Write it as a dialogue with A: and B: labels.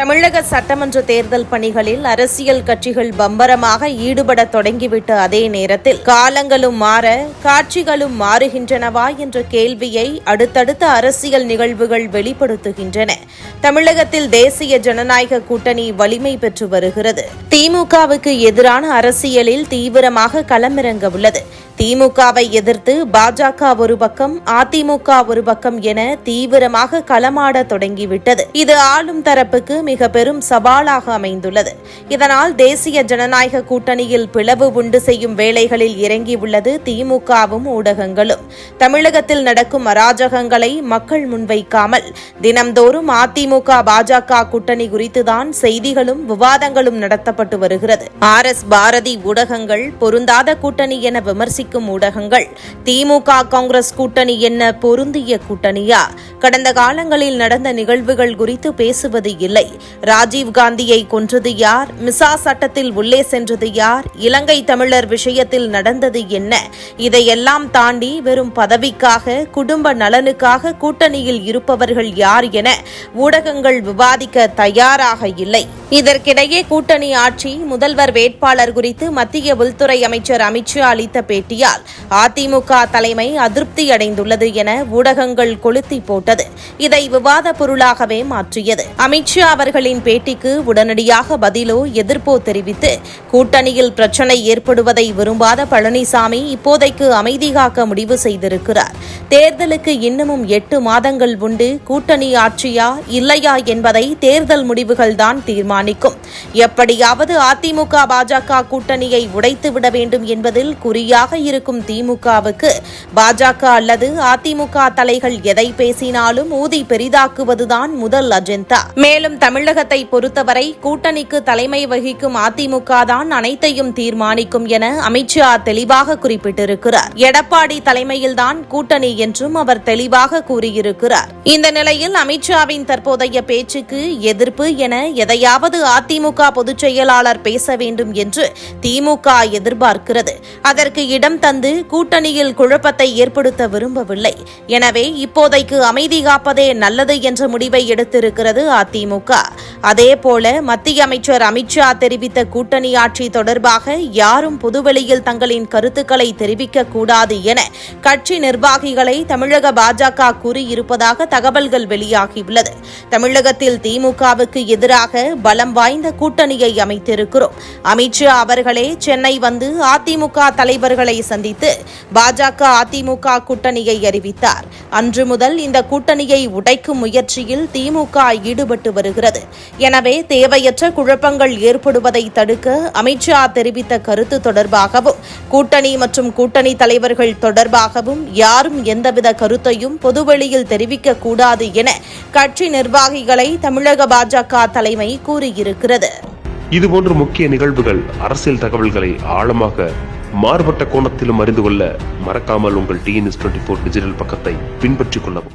A: தமிழக சட்டமன்ற தேர்தல் பணிகளில் அரசியல் கட்சிகள் பம்பரமாக ஈடுபட தொடங்கிவிட்ட அதே நேரத்தில் காலங்களும் மாற காட்சிகளும் மாறுகின்றனவா என்ற கேள்வியை அடுத்தடுத்த அரசியல் நிகழ்வுகள் வெளிப்படுத்துகின்றன. தமிழகத்தில் தேசிய ஜனநாயக கூட்டணி வலிமை பெற்று வருகிறது. திமுகவுக்கு எதிரான அரசியலில் தீவிரமாக களமிறங்க உள்ளது. திமுகவை எதிர்த்து பாஜக ஒரு பக்கம் அதிமுக ஒரு பக்கம் என தீவிரமாக களமாட தொடங்கிவிட்டது. இது ஆளும் தரப்புக்கு மிக பெரும் சவாலாக அமைந்துள்ளது. இதனால் தேசிய ஜனநாயக கூட்டணியில் பிளவு உண்டு செய்யும் வேலைகளில் இறங்கியுள்ளது திமுகவும் ஊடகங்களும். தமிழகத்தில் நடக்கும் அராஜகங்களை மக்கள் முன்வைக்காமல் தினம்தோறும் அதிமுக பாஜக கூட்டணி குறித்துதான் செய்திகளும் விவாதங்களும் நடத்தப்பட்டு வருகிறது. ஆர் எஸ் பாரதி ஊடகங்கள் பொருந்தாத கூட்டணி என விமர்சிக்க விமர்சிக்கும் ஊடகங்கள். திமுக காங்கிரஸ் கூட்டணி என்ன பொருந்திய கூட்டணியா? கடந்த காலங்களில் நடந்த நிகழ்வுகள் குறித்து பேசுவது இல்லை. ராஜீவ் காந்தியை கொன்றது யார்? மிசா சட்டத்தில் உள்ளே சென்றது யார்? இலங்கை தமிழர் விஷயத்தில் நடந்தது என்ன? இதையெல்லாம் தாண்டி வெறும் பதவிக்காக குடும்ப நலனுக்காக கூட்டணியில் இருப்பவர்கள் யார் என ஊடகங்கள் விவாதிக்க தயாராக இல்லை. இதற்கிடையே கூட்டணி ஆட்சி முதல்வர் வேட்பாளர் குறித்து மத்திய உள்துறை அமைச்சர் அமித்ஷா அளித்த பேட்டியால் அதிமுக தலைமை அதிருப்தி அடைந்துள்ளது என ஊடகங்கள் கொளுத்தி போட்டது. இதை விவாத பொருளாகவே மாற்றியது. அமித்ஷா அவர்களின் பேட்டிக்கு உடனடியாக பதிலோ எதிர்ப்போ தெரிவித்து கூட்டணியில் பிரச்சனை ஏற்படுவதை விரும்பாத பழனிசாமி இப்போதைக்கு அமைதி காக்க முடிவு செய்திருக்கிறார். தேர்தலுக்கு இன்னமும் எட்டு மாதங்கள் உண்டு. கூட்டணி ஆட்சியா இல்லையா என்பதை தேர்தல் முடிவுகள்தான் தீர்மானிக்கும் எப்படியாவது அதிமுக பாஜக கூட்டணியை உடைத்துவிட வேண்டும் என்பதில் குறியாக இருக்கும் திமுகவுக்கு பாஜக அல்லது அதிமுக தலைகள் எதை பேசினாலும் ஊதி பெரிதாக்குவதுதான் முதல் அஜெண்டா. மேலும் தமிழகத்தை பொறுத்தவரை கூட்டணிக்கு தலைமை வகிக்கும் அதிமுக தான் அனைத்தையும் தீர்மானிக்கும் என அமித்ஷா தெளிவாக குறிப்பிட்டிருக்கிறார். எடப்பாடி தலைமையில்தான் கூட்டணி என்றும் அவர் தெளிவாக கூறியிருக்கிறார். இந்த நிலையில் அமித்ஷாவின் தற்போதைய பேச்சுக்கு எதிர்ப்பு என எதையாவது அதிமுக பொதுச் செயலாளர் பேச வேண்டும் என்று திமுக எதிர்பார்க்கிறது. அதற்கு இடம் தந்து கூட்டணியில் குழப்பத்தை ஏற்படுத்த விரும்பவில்லை. எனவே இப்போதைக்கு அமைதி காப்பதே நல்லது என்ற முடிவை எடுத்திருக்கிறது அதிமுக. அதேபோல மத்திய அமைச்சர் அமித்ஷா தெரிவித்த கூட்டணி ஆட்சி தொடர்பாக யாரும் பொதுவெளியில் தங்களின் கருத்துக்களை தெரிவிக்க கூடாது என கட்சி நிர்வாகிகளை தமிழக பாஜக கூறியிருப்பதாக தகவல்கள் வெளியாகியுள்ளது. தமிழகத்தில் திமுகவுக்கு எதிராக பலம் வாய்ந்த கூட்டணியை அமைத்திருக்கிறோம். அமித்ஷா அவர்களே சென்னை வந்து அதிமுக தலைவர்களை சந்தித்து பாஜக அதிமுக கூட்டணியை அறிவித்தார். அன்று முதல் இந்த கூட்டணியை உடைக்கும் முயற்சியில் திமுக ஈடுபட்டு வருகிறது. எனவே தேவையற்ற குழப்பங்கள் ஏற்படுவதை தடுக்க அமித்ஷா தெரிவித்த கருத்து தொடர்பாகவும் கூட்டணி மற்றும் கூட்டணி தலைவர்கள் தொடர்பாகவும் யாரும் எந்தவித கருத்தையும் பொதுவெளியில் தெரிவிக்க கூடாது என கட்சி நிர்வாகிகளை தமிழக பாஜக தலைமை கூறியிருக்கிறது.
B: இதுபோன்ற முக்கிய நிகழ்வுகள் அரசியல் தகவல்களை ஆழமாக மாறுபட்ட கோணத்திலும் அறிந்து கொள்ள மறக்காமல் உங்கள் டிஎன்எஸ் டுவெண்ட்டி ஃபோர் டிஜிட்டல் பக்கத்தை பின்பற்றிக் கொள்ளவும்.